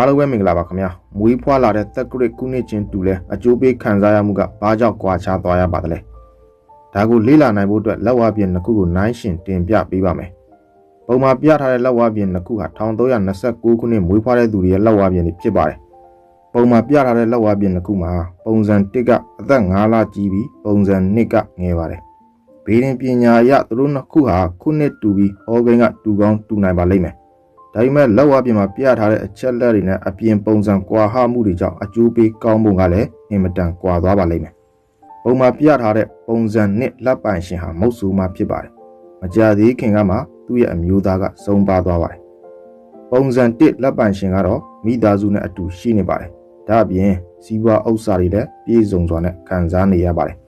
အားလုံးပဲမင်္ဂလာပါခင်ဗျာမွေးဖွားလာတဲ့သက်ကရစ်ခုနှစ်ချင်းတူလဲအကျိုးပေးခံစားရမှုကဘာကြောင့်ကွာခြားသွားရပါသလဲဒါကိုလေ့လာနိုင်ဖို့အတွက်လက်ဝါးပြင်တစ်ခုကိုနိုင်ရှင်တင်ပြပေးပါမယ်ပုံမှာပြထားတဲ့လက်ဝါးပြင်တစ်ခုဟာ1329ခုနှစ်မွေးဖွားတဲ့သူတွေရဲ့လက်ဝါးပြင်တွေဖြစ်ပါတယ်ပုံမှာပြထားတဲ့လက်ဝါးပြင်တစ်ခုမှာပုံစံ1ကအသက်5လကြီးပြီးပုံစံ2ကငယ်ပါတယ်ဘေးရင်ပညာအရသူတို့နှစ်ခုဟာခုနှစ်တူပြီးဟောကိန်းကတူကောင်းတူနိုင်ပါလိမ့်မယ် ဒါပေမဲ့လောက်ဝပြင်မှာပြထားတဲ့အချက်လက်တွေနဲ့အပြင်ပုံစံကွာဟမှုတွေကြောင့်အကျိုးပေးကောင်းပုံကလည်းအင်မတန်ကွာသွားပါလိမ့်မယ်။ပုံမှာပြထားတဲ့ပုံစံနဲ့လက်ပိုင်ရှင်ဟာမုတ်ဆူမှဖြစ်ပါတယ်။မကြသေးခင်ကမှသူ့ရဲ့အမျိုးသားကဆုံးပါသွားပါတယ်။ပုံစံ1လက်ပိုင်ရှင်ကတော့မိသားစုနဲ့အတူရှိနေပါတယ်။ဒါအပြင်စီးပွားဥစ္စာတွေလည်းပြည့်စုံစွာနဲ့ခံစားနေရပါတယ်။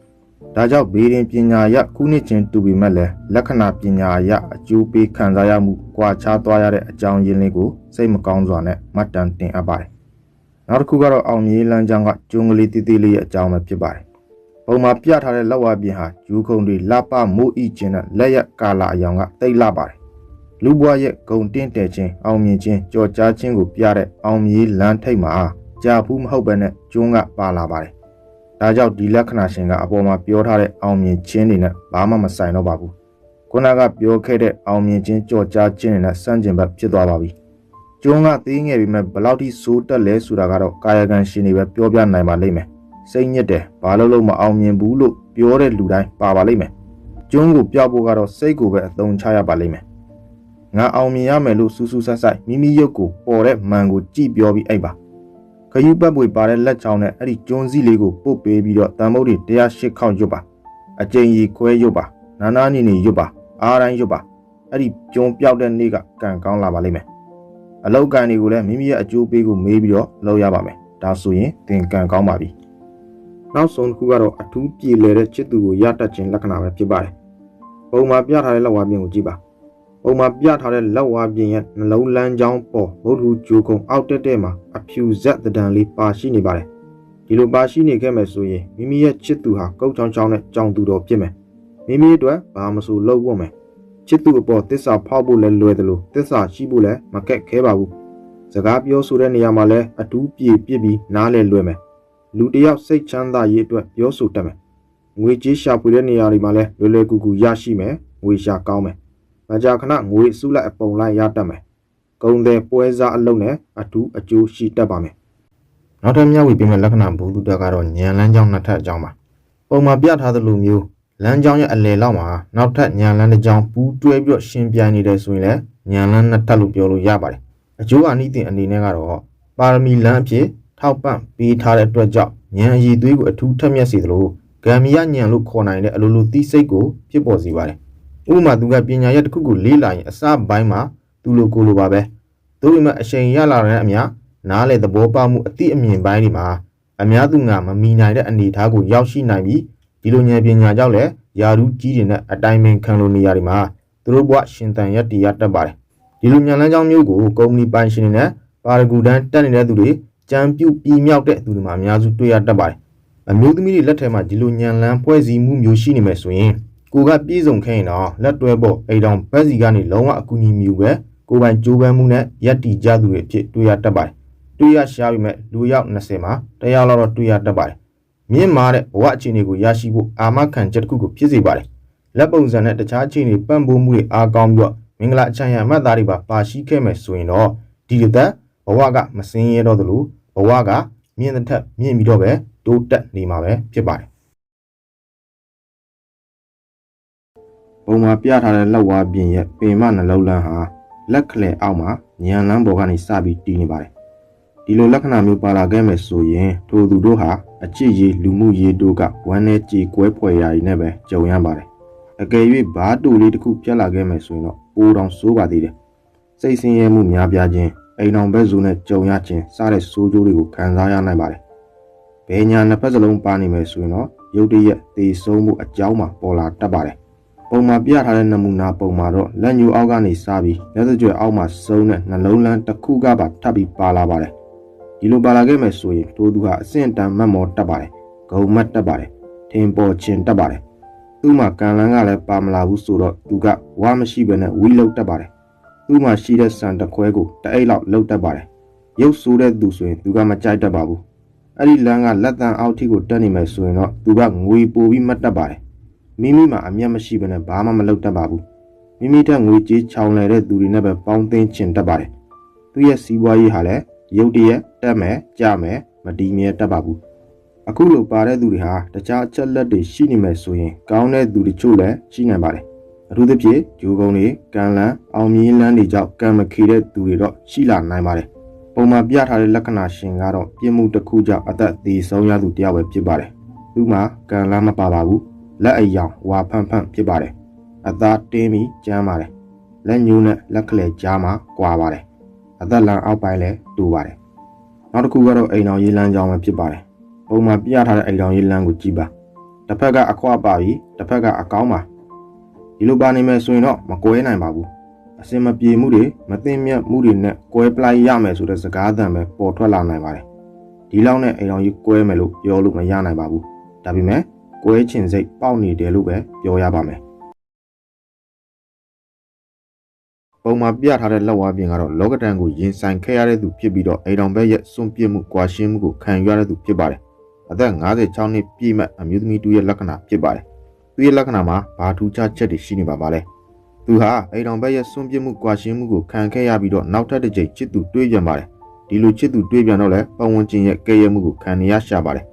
ဒါကြောင့်ဘေးရင်ပညာရခုနှစ်ချင်းတူပေမဲ့လည်းလက္ခဏာပညာရအကျိုးပေးခံစားရမှုကွာခြားသွားရတဲ့အကြောင်းရင်းလေးကိုစိတ်မကောင်းစွာနဲ့မှတ်တမ်းတင်အပ်ပါတယ်။နောက်တစ်ခုကတော့အောင်မြေလမ်းကြောင်းကကျုံကလေးတီးတီးလေးရဲ့အကြောင်းပဲဖြစ်ပါတယ်။ပုံမှာပြထားတဲ့လက်ဝါပြင်ဟာဂျူးခုံတွေလပမိုးဤခြင်းနဲ့လက်ရက်ကာလာအယောင်ကတိတ်လာပါတယ်။လူဘွားရဲ့ဂုံတင်းတဲခြင်းအောင်မြင်ခြင်းကြော်ကြားခြင်းကိုပြတဲ့အောင်မြေလမ်းထိပ်မှာကြာဖူးမဟုတ်ဘဲနဲ့ကျွန်းကပါလာပါတယ်။ ဒါကြောင့်ဒီလက္ခဏာရှင်ကအပေါ်မှာပြောထားတဲ့အောင်မြင်ခြင်းတွေနဲ့ဘာမှမဆိုင်တော့ပါဘူး။ခုနကပြောခဲ့တဲ့အောင်မြင်ခြင်းကြော်ကြားခြင်းတွေနဲ့စန့်ကျင်ဘက်ဖြစ်သွားပါပြီ။ကျွန်းကသေးငယ်ပြီးမဲ့ဘလောက်ထိစိုးတက်လဲဆိုတာကတော့ကာယကံရှင်တွေပဲပြောပြနိုင်ပါလိမ့်မယ်။စိတ်ညစ်တယ်ဘာလို့လို့မအောင်မြင်ဘူးလို့ပြောတဲ့လူတိုင်းပါပါလိမ့်မယ်။ကျွန်းကိုပြောက်ဖို့ကတော့စိတ်ကိုပဲအသုံးချရပါလိမ့်မယ်။ငါအောင်မြင်ရမယ်လို့စူးစူးဆက်ဆက်မိမိရုပ်ကိုပေါ်တဲ့မှန်ကိုကြည့်ပြောပြီးအိပ်ပါ ခယူပတ်ပွေပါတဲ့လက်ချောင်းနဲ့အဲ့ဒီကျွန်းစည်းလေးကိုပုတ်ပေးပြီးတော့တန်မုတ်တွေ108ခေါက်ရွတ်ပါအကျိန်ကြီးခွဲရွတ်ပါနာနာနီနီရွတ်ပါအားတိုင်းရွတ်ပါအဲ့ဒီကျွန်းပြောက်တဲ့နေ့ကကံကောင်းလာပါလိမ့်မယ်အလောက်ကံတွေကိုလည်းမိမိရဲ့အကျိုးပေးကိုမေးပြီးတော့လုပ်ရပါမယ်ဒါဆိုရင်သင်ကံကောင်းပါပြီနောက်ဆုံးတစ်ခုကတော့အထူးပြည်လဲတဲ့ချစ်သူကိုရတတ်ခြင်းလက္ခဏာပဲဖြစ်ပါတယ်ပုံမှာပြထားတဲ့လက်ဝါးပြင်ကိုကြည့်ပါ ပုံမှာပြထားတဲ့လက်ဝါးပြင်ရဲ့နှလုံးလန်းချောင်းပေါ်ဗုဒ္ဓဂျိုကုံအောက်တက်တဲ့မှာအဖြူဇက်တံလေးပါရှိနေပါတယ်ဒီလိုပါရှိနေခဲ့မယ်ဆိုရင်မိမိရဲ့ချစ်သူဟာကုတ်ချောင်းချောင်းနဲ့ကြောင်သူတော်ဖြစ်မယ်မိမိအတွက်ဘာမဆိုလုပ်ဖို့မယ်ချစ်သူအပေါ်တစ္ဆာဖောက်ဖို့လည်းလွယ်တယ်လို့တစ္ဆာရှိဖို့လည်းမကက်ခဲပါဘူးစကားပြောဆိုတဲ့နေရာမှာလည်းအတူးပြေပြစ်ပြီးနားလည်လွယ်မယ်လူတယောက်စိတ်ချမ်းသာရေးအတွက်ပြောဆိုတတ်မယ်ငွေကြေးရှာဖွေတဲ့နေရာတွေမှာလည်းလွယ်လွယ်ကူကူရရှိမယ်ငွေရှာကောင်းမယ် မကြာခဏငွေစုလိုက်အပုံလိုက်ရတတ်မယ်။ကုံတဲ့ပွဲစားအလုံးနဲ့အထူးအကျိုးရှိတတ်ပါမယ်။နောက်ထပ်မျှဝေပေးမယ့်လက္ခဏာဘုသူတက်ကတော့ညံလန်းကြောင်းနှစ်ထပ်အကြောင်းပါ။ပုံမှာပြထားသလိုမျိုးလမ်းကြောင်းရဲ့အလယ်လောက်မှာနောက်ထပ်ညံလန်းတစ်ကြောင်းပူးတွဲပြီးတော့ရှင်ပြိုင်နေတယ်ဆိုရင်လည်းညံလန်းနှစ်ထပ်လို့ပြောလို့ရပါတယ်။အကျိုးအနိသင်အနေနဲ့ကတော့ပါရမီလမ်းအဖြစ်ထောက်ပံ့ပေးထားတဲ့အတွက်ကြောင့်ညံအည်သွေးကိုအထူးထက်မြက်စေသလိုဂမ်မီယာညံလို့ခေါ်နိုင်တဲ့အလိုလိုသီးစိတ်ကိုဖြစ်ပေါ်စေပါတယ် ဥပမာသူကပညာရက်တစ်ခုကိုလေ့လာရင်အစပိုင်းမှာသူလိုကိုလိုပါပဲသို့ပေမဲ့အချိန်ရလာတဲ့အမြနားလေသဘောပေါက်မှုအတိအမြင်ပိုင်းတွေမှာအများသူငါမမီနိုင်တဲ့အနေအထားကိုရောက်ရှိနိုင်ပြီးဒီလိုဉာဏ်ပညာကြောင့်လည်းယာရုကြီးတွေနဲ့အတိုင်းပင်ခံလိုနေရာတွေမှာသူတို့ဘဝရှင်တန်ရက်တည်ရတတ်ပါတယ်ဒီလိုဉာဏ်လမ်းကြောင်းမျိုးကိုကုမ္ပဏီပိုင်ရှင်တွေနဲ့ပါရဂူတန်းတက်နေတဲ့သူတွေကြံပြုတ်ပြီးမြောက်တဲ့သူတွေမှာအများစုတွေ့ရတတ်ပါတယ်အမျိုးသမီးတွေလက်ထက်မှာဒီလိုဉာဏ်လမ်းဖွဲ့စည်းမှုမျိုးရှိနေမယ်ဆိုရင် ကိုကပြေးစုံခဲ့ရင်တော့လက်တွဲဖို့အိမ်တော်ဘက်စီကနေလုံးဝအကူအညီမြူပဲကိုပိုင်ကြိုးပမ်းမှုနဲ့ရက်တီကြသူတွေအဖြစ်တွေ့ရတတ်ပါတယ်တွေ့ရရှားပြီးမဲ့လူရောက်20မှာတယောက်လောက်တော့တွေ့ရတတ်ပါတယ်မြင့်မာတဲ့ဘဝအခြေအနေကိုရရှိဖို့အာမခံချက်တစ်ခုကိုဖြစ်စေပါတယ်လက်ပုံစံနဲ့တခြားအခြေအနေပံ့ပိုးမှုတွေအားကောင်းပြီးတော့မင်္ဂလာအချမ်းရမှတ်သားတွေပါပါရှိခဲ့မယ်ဆိုရင်တော့ဒီလိုသက်ဘဝကမစင်းရဲတော့သလိုဘဝကမြင့်တဲ့ထက်မြင့်ပြီးတော့ပဲတိုးတက်နေမှာပဲဖြစ်ပါတယ် ပုံမှာပြထားတဲ့လက်ဝါးပြင်ရဲ့ပင်မနှလုံးလန်းဟာလက်ခလဲအောက်မှာညံလန်းပေါ်ကနေစပြီးတည်နေပါတယ်ဒီလိုလက္ခဏာမျိုးပါလာခဲ့မယ်ဆိုရင်ထိုသူတို့ဟာအချစ်ရေးလူမှုရေးတို့ကဝမ်းနဲ့ကြေကွဲဖွယ်ရာတွေနဲ့ပဲကြုံရပါတယ်အကယ်၍ဘားတူလေးတစ်ခုပြတ်လာခဲ့မယ်ဆိုရင်တော့ပိုးတောင်ဆိုးပါသေးတယ်စိတ်ဆင်းရဲမှုများပြားခြင်းအိမ်အောင်ဘက်ဇူနဲ့ကြုံရခြင်းစတဲ့ဆိုးကျိုးတွေကိုခံစားရနိုင်ပါတယ်ဘယ်ညာနှစ်ဖက်စလုံးပါနေမယ်ဆိုရင်တော့ရုတ်တရက်သေဆုံးမှုအကြောင်းမှာပေါ်လာတတ်ပါတယ် ပုံမှာပြထားတဲ့နမူနာပုံမှာတော့လက်ညှိုးအောက်ကနေစပြီးလက်စကြွယ်အောက်မှာစုံတဲ့နှလုံးလန်းတစ်ခုကပါထပ်ပြီးပါလာပါတယ်ဒီလိုပါလာခဲ့မယ်ဆိုရင်တိုးသူဟာအဆင့်တန်းမတ်မော်တက်ပါတယ်ဂုံမတ်တက်ပါတယ်ထင်ပေါ်ခြင်းတက်ပါတယ်သူ့မှာကံလန်းကလည်းပါမလာဘူးဆိုတော့သူကဝါမရှိဘဲနဲ့ဝီလုတ်တက်ပါတယ်သူ့မှာရှိတဲ့စံတခွဲကိုတအိတ်လောက်လုတ်တက်ပါတယ်ရုပ်ဆိုးတဲ့သူဆိုရင်သူကမကြိုက်တတ်ပါဘူးအဲ့ဒီလမ်းကလက်တန်အောက်ထိကိုတက်နေမယ်ဆိုရင်တော့သူကငွေပိုပြီးမတ်တတ်ပါတယ် မိမိမှာအမျက်မရှိဘဲနဲ့ဘာမှမလုပ်တတ်ပါဘူးမိမိထက်ငွေကြေးချောင်လဲတဲ့သူတွေနဲ့ပဲပေါင်းသိမ်းချင်တတ်ပါတယ်သူရဲ့စီးပွားရေးဟာလည်းရုပ်တရက်တက်မယ်ကြမယ်မတည်မြဲတတ်ပါဘူးအခုလိုပါတဲ့သူတွေဟာတခြားအချက်လက်တွေရှိနေမယ်ဆိုရင်ကောင်းတဲ့သူတချို့လည်းရှိနိုင်ပါတယ်အထူးသဖြင့်ဂျိုးကုန်းတွေကံလန်းအောင်မြင်လန်းတွေကြောင့်ကံမခေတဲ့သူတွေတော့ရှိလာနိုင်ပါတယ်ပုံမှန်ပြထားတဲ့လက္ခဏာရှင်ကတော့ပြင်းမှုတစ်ခုကြောင့်အသက်သေဆုံးရသူတယောက်ပဲဖြစ်ပါတယ်သူမှာကံလန်းမပါပါဘူး လက်အယောင်ဝါဖန့်ဖန့်ဖြစ်ပါတယ်အသားတင်းပြီးကျန်းပါတယ်လက်ညှိုးနဲ့လက်ကလေးကြားမှာကွာပါတယ်အသက်လန်အောက်ပိုင်းလည်းတူပါတယ်နောက်တစ်ခုကတော့အိမ်တော်ရေးလမ်းကြောင်းပဲဖြစ်ပါတယ်ပုံမှန်ပြထားတဲ့အိမ်တော်ရေးလမ်းကိုကြည့်ပါတစ်ဖက်ကအခွပါပြီးတစ်ဖက်ကအကောင်းပါဒီလိုပါနေမယ်ဆိုရင်တော့မကွဲနိုင်ပါဘူးအစင်မပြေမှုတွေမသိမြတ်မှုတွေနဲ့ကွဲပလိုက်ရမယ်ဆိုတဲ့စကားသံပဲပေါ်ထွက်လာနိုင်ပါတယ်ဒီလောက်နဲ့အိမ်တော်ကြီးကွဲမယ်လို့ပြောလို့မရနိုင်ပါဘူးဒါပေမဲ့ ကွဲချင်စိတ်ပေါက်နေတယ်လို့ပဲပြောရပါမယ်ပုံမှာပြထားတဲ့လက်ဝါးပြင်ကတော့လောကဒဏ်ကိုရင်ဆိုင်ခဲ့ရတဲ့သူဖြစ်ပြီးတော့အိမ်တော်ဘက်ရဲ့စွန့်ပစ်မှု၊ကွာရှင်းမှုကိုခံယူရတဲ့သူဖြစ်ပါတယ်။အသက်56နှစ်ပြည့်မဲ့အမျိုးသမီးတူရဲ့လက္ခဏာဖြစ်ပါတယ်။သူရဲ့လက္ခဏာမှာဘာထူးခြားချက်တွေရှိနေပါပါလဲ။သူဟာအိမ်တော်ဘက်ရဲ့စွန့်ပစ်မှု၊ကွာရှင်းမှုကိုခံခဲ့ရပြီးတော့နောက်ထပ်တစ်ကြိမ်ချစ်သူတွေးပြန်ပါတယ်။ဒီလိုချစ်သူတွေးပြန်တော့လဲပတ်ဝန်းကျင်ရဲ့ကဲရဲမှုကိုခံနေရရှာပါတယ်။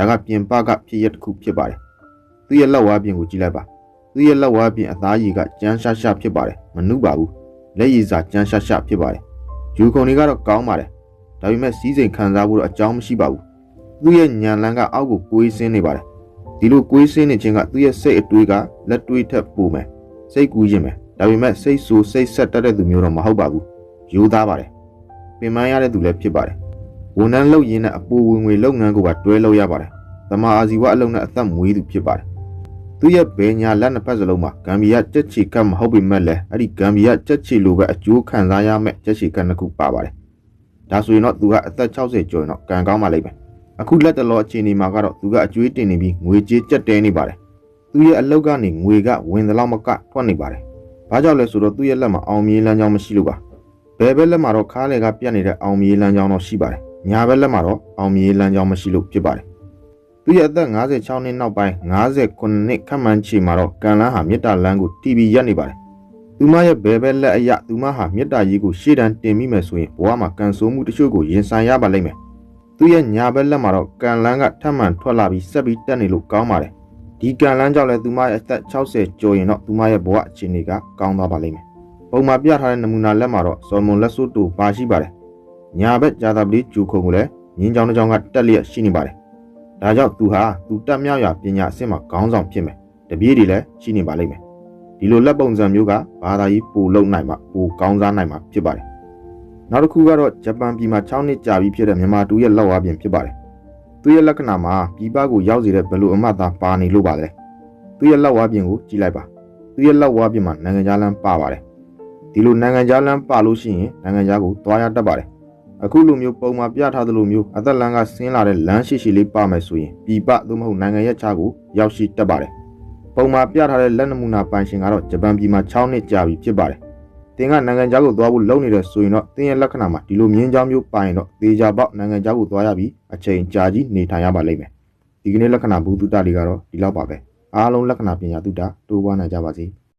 ဒါကပြင်ပကဖြစ်ရတစ်ခုဖြစ်ပါတယ်။သူရဲ့လက်ဝါးပြင်ကိုကြည့်လိုက်ပါ။သူရဲ့လက်ဝါးပြင်အသားရည်ကကြမ်းရှားရှားဖြစ်ပါတယ်။မနှုပါဘူး။လက်ရည်စာကြမ်းရှားရှားဖြစ်ပါတယ်။ယူခုံတွေကတော့ကောင်းပါတယ်။ဒါပေမဲ့စီးစိမ်ခံစားဖို့တော့အကြောင်းမရှိပါဘူး။သူ့ရဲ့ညံလန်းကအောက်ကိုကိုးဆင်းနေပါတယ်။ဒီလိုကိုးဆင်းနေခြင်းကသူ့ရဲ့စိတ်အတွေးကလက်တွေးထက်ပိုမယ်။စိတ်ကူးခြင်းပဲ။ဒါပေမဲ့စိတ်ဆူစိတ်ဆက်တတ်တဲ့သူမျိုးတော့မဟုတ်ပါဘူး။ယူသားပါတယ်။ပင်ပန်းရတဲ့သူလည်းဖြစ်ပါတယ်။ ဝန်ထမ်းလုပ်ရင်းနဲ့အပူဝင်ငွေလုပ်ငန်းကိုပါတွဲလုပ်ရပါတယ်။သမာအာဇီဝအလုံးနဲ့အသက်မွေးသူဖြစ်ပါတယ်သူရဲ့ဘယ်ညာလက်နှစ်ဖက်စလုံးမှာဂမ်ဘီယာကြက်ချီကတ်မဟုတ်ပေမဲ့လည်းအဲ့ဒီဂမ်ဘီယာကြက်ချီလိုပဲအကျိုးခံစားရမယ့်ကြက်ချီကတ်နှစ်ခုပါပါတယ်။ဒါဆိုရင်တော့သူကအသက်60ကျော်ရင်တော့ကံကောင်းပါလိမ့်မယ်။အခုလက်တလောအခြေအနေမှာကတော့သူကအကျွေးတင်နေပြီးငွေကြေးကြက်တဲနေပါတယ်။သူရဲ့အလုပ်ကနေငွေကဝင်သလောက်မကထွက်နေပါတယ်။ဘာကြောင့်လဲဆိုတော့သူ့ရဲ့လက်မှာအောင်မြေးလမ်းကြောင်းမရှိလို့ပါ။ဘယ်ဘက်လက်မှာတော့ခါးလေကပြတ်နေတဲ့အောင်မြေးလမ်းကြောင်းတော့ရှိပါတယ်။ ညာဘက်လက်မှာတော့အောင်မြေးလမ်းကြောင်းမရှိလို့ဖြစ်ပါတယ်သူရဲ့အသက်56နှစ်နောက်ပိုင်း59နှစ်ခန့်မှန်းချီမှာတော့ကန်လန်းဟာမြစ်တာလန်းကိုတီဗီရက်နေပါတယ်။သူမရဲ့ဘဲဘဲလက်အရသူမဟာမြစ်တာကြီးကိုရှေ့တန်းတင်မိမယ်ဆိုရင်ဘဝမှာကန်ဆိုးမှုတချို့ကိုရင်ဆိုင်ရပါလိမ့်မယ်။သူရဲ့ညာဘက်လက်မှာတော့ကန်လန်းကထပ်မံထွက်လာပြီးဆက်ပြီးတက်နေလို့ကောင်းပါတယ်။ဒီကန်လန်းကြောင့်လည်းသူမရဲ့အသက်60ကျော်ရင်တော့သူမရဲ့ဘဝအခြေအနေကကောင်းသွားပါလိမ့်မယ်။ပုံမှာပြထားတဲ့နမူနာလက်မှာတော့စော်မွန်လက်စွပ်တူပါရှိပါတယ်။ ညာဘက်ဂျာတာပလီဂျူခုံကိုလည်းမြင်းချောင်းတစ်ချောင်းကတက်လျက်ရှိနေပါတယ်။ဒါကြောင့်သူဟာသူတက်မြောက်ရာပညာအဆင့်မှာခေါင်းဆောင်ဖြစ်မယ်။တပည့်တွေလည်းရှိနေပါလိမ့်မယ်။ဒီလိုလက်ပုံစံမျိုးကဘာသာရေးပိုလုံနိုင်မှာပိုကောင်းစားနိုင်မှာဖြစ်ပါတယ်။နောက်တစ်ခုကတော့ဂျပန်ပြည်မှာ6နှစ်ကြာပြီဖြစ်တဲ့မြန်မာတူရဲ့လက်ဝါးပြင်ဖြစ်ပါတယ်။သူရဲ့လက္ခဏာမှာပြည်ပကိုရောက်စေတဲ့ဘလူအမတ်သားပါနေလို့ပါလေ။သူရဲ့လက်ဝါးပြင်ကိုကြည့်လိုက်ပါ။သူရဲ့လက်ဝါးပြင်မှာနိုင်ငံခြားလမ်းပါပါတယ်။ဒီလိုနိုင်ငံခြားလမ်းပါလို့ရှိရင်နိုင်ငံခြားကိုသွားရတတ်ပါတယ်။ အခုလိုမျိုးပုံမှာပြထားသလိုမျိုးအသက်လမ်းကဆင်းလာတဲ့လမ်းရှိရှိလေးပါမယ်ဆိုရင်ပြည်ပသို့မဟုတ်နိုင်ငံရဲ့ခြားကိုရောက်ရှိတတ်ပါတယ်။ပုံမှာပြထားတဲ့လက်နမူနာပိုင်ရှင်ကတော့ဂျပန်ပြည်မှာ6နှစ်ကြာပြီဖြစ်ပါတယ်။တင်ကနိုင်ငံခြားကိုသွားဖို့လုပ်နေတဲ့ဆိုရင်တော့တင်ရဲ့လက္ခဏာမှာဒီလိုမြင်းချောင်းမျိုးပိုင်တော့သေချာပေါက်နိုင်ငံခြားကိုသွားရပြီးအချိန်ကြာကြီးနေထိုင်ရပါလိမ့်မယ်။ဒီကနေ့လက္ခဏာဘူတုတလေးကတော့ဒီလောက်ပါပဲ။အားလုံးလက္ခဏာပညာတုတတိုးပွားနိုင်ကြပါစေ။